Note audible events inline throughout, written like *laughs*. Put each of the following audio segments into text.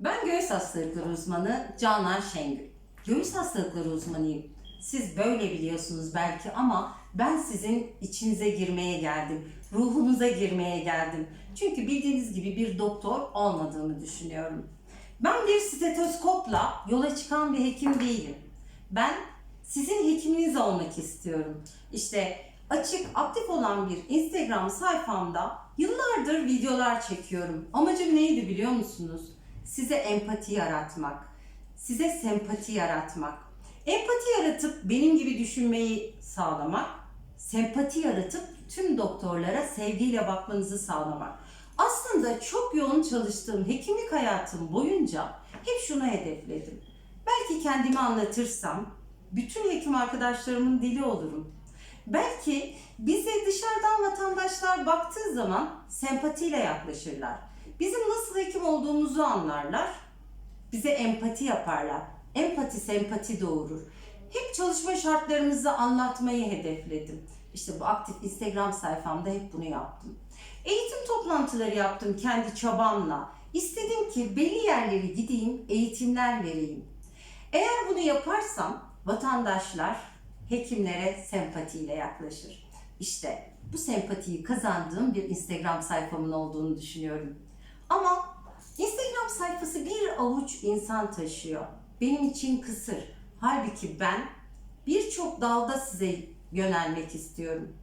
Ben göğüs hastalıkları uzmanı Canan Şengül. Göğüs hastalıkları uzmanıyım. Siz böyle biliyorsunuz belki ama ben sizin içinize girmeye geldim. Ruhunuza girmeye geldim. Çünkü bildiğiniz gibi bir doktor olmadığımı düşünüyorum. Ben bir stetoskopla yola çıkan bir hekim değilim. Ben sizin hekiminiz olmak istiyorum. İşte açık, aktif olan bir Instagram sayfamda yıllardır videolar çekiyorum. Amacım neydi biliyor musunuz? Size empati yaratmak, size sempati yaratmak. Empati yaratıp benim gibi düşünmeyi sağlamak, sempati yaratıp tüm doktorlara sevgiyle bakmanızı sağlamak. Aslında çok yoğun çalıştığım hekimlik hayatım boyunca hep şunu hedefledim. Belki kendimi anlatırsam bütün hekim arkadaşlarımın dili olurum. Belki bize dışarıdan vatandaşlar baktığı zaman sempatiyle yaklaşırlar. Bizim nasıl hekim olduğumuzu anlarlar. Bize empati yaparlar. Empati sempati doğurur. Hep çalışma şartlarımızı anlatmayı hedefledim. İşte bu aktif Instagram sayfamda hep bunu yaptım. Eğitim toplantıları yaptım kendi çabamla. İstedim ki belli yerlere gideyim, eğitimler vereyim. Eğer bunu yaparsam vatandaşlar hekimlere sempatiyle yaklaşır. İşte bu sempatiyi kazandığım bir Instagram sayfamın olduğunu düşünüyorum. Ama Instagram sayfası bir avuç insan taşıyor. Benim için kısır. Halbuki ben birçok dalda size yönelmek istiyorum.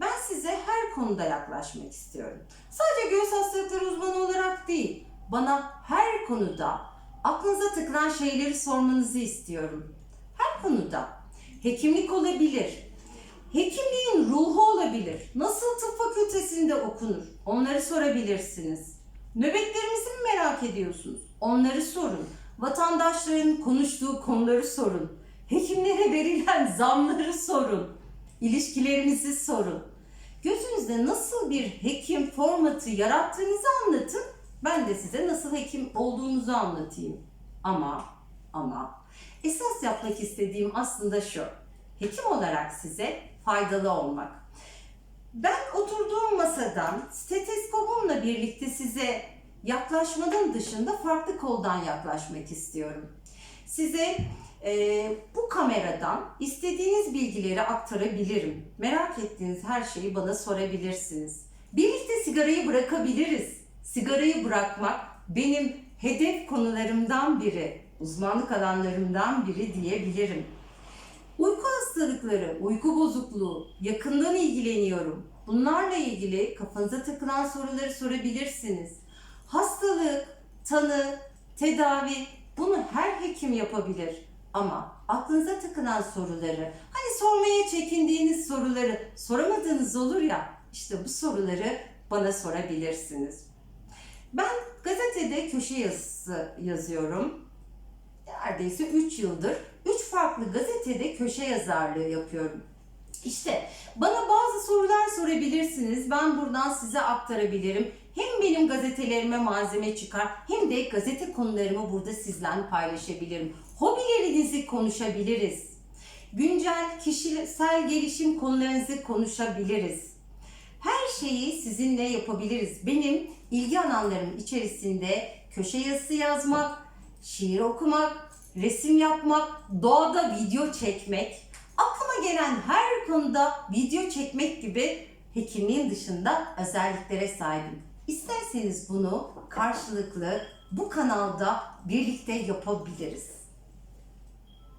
Ben size her konuda yaklaşmak istiyorum. Sadece göğüs hastalıkları uzmanı olarak değil, bana her konuda aklınıza tıkılan şeyleri sormanızı istiyorum. Her konuda. Hekimlik olabilir. Hekimliğin ruhu olabilir. Nasıl tıp fakültesinde okunur? Onları sorabilirsiniz. Nöbetlerimizi mi merak ediyorsunuz? Onları sorun. Vatandaşların konuştuğu konuları sorun. Hekimlere verilen *laughs* zamları sorun. İlişkilerinizi sorun. Gözünüzde nasıl bir hekim formatı yarattığınızı anlatın. Ben de size nasıl hekim olduğunuzu anlatayım. Ama ama esas yapmak istediğim aslında şu. Hekim olarak size faydalı olmak. Ben oturduğum masadan steteskopumla birlikte size yaklaşmanın dışında farklı koldan yaklaşmak istiyorum. Size e, bu kameradan istediğiniz bilgileri aktarabilirim. Merak ettiğiniz her şeyi bana sorabilirsiniz. Birlikte sigarayı bırakabiliriz. Sigarayı bırakmak benim hedef konularımdan biri, uzmanlık alanlarımdan biri diyebilirim. Uyku hastalıkları, uyku bozukluğu, yakından ilgileniyorum. Bunlarla ilgili kafanıza takılan soruları sorabilirsiniz. Hastalık, tanı, tedavi bunu her hekim yapabilir. Ama aklınıza takılan soruları, hani sormaya çekindiğiniz soruları soramadığınız olur ya, işte bu soruları bana sorabilirsiniz. Ben gazetede köşe yazısı yazıyorum neredeyse 3 yıldır 3 farklı gazetede köşe yazarlığı yapıyorum. İşte bana bazı sorular sorabilirsiniz. Ben buradan size aktarabilirim. Hem benim gazetelerime malzeme çıkar hem de gazete konularımı burada sizlerle paylaşabilirim. Hobilerinizi konuşabiliriz. Güncel kişisel gelişim konularınızı konuşabiliriz. Her şeyi sizinle yapabiliriz. Benim ilgi alanlarım içerisinde köşe yazısı yazmak, şiir okumak, resim yapmak, doğada video çekmek, gelen her konuda video çekmek gibi hekimliğin dışında özelliklere sahibim. İsterseniz bunu karşılıklı bu kanalda birlikte yapabiliriz.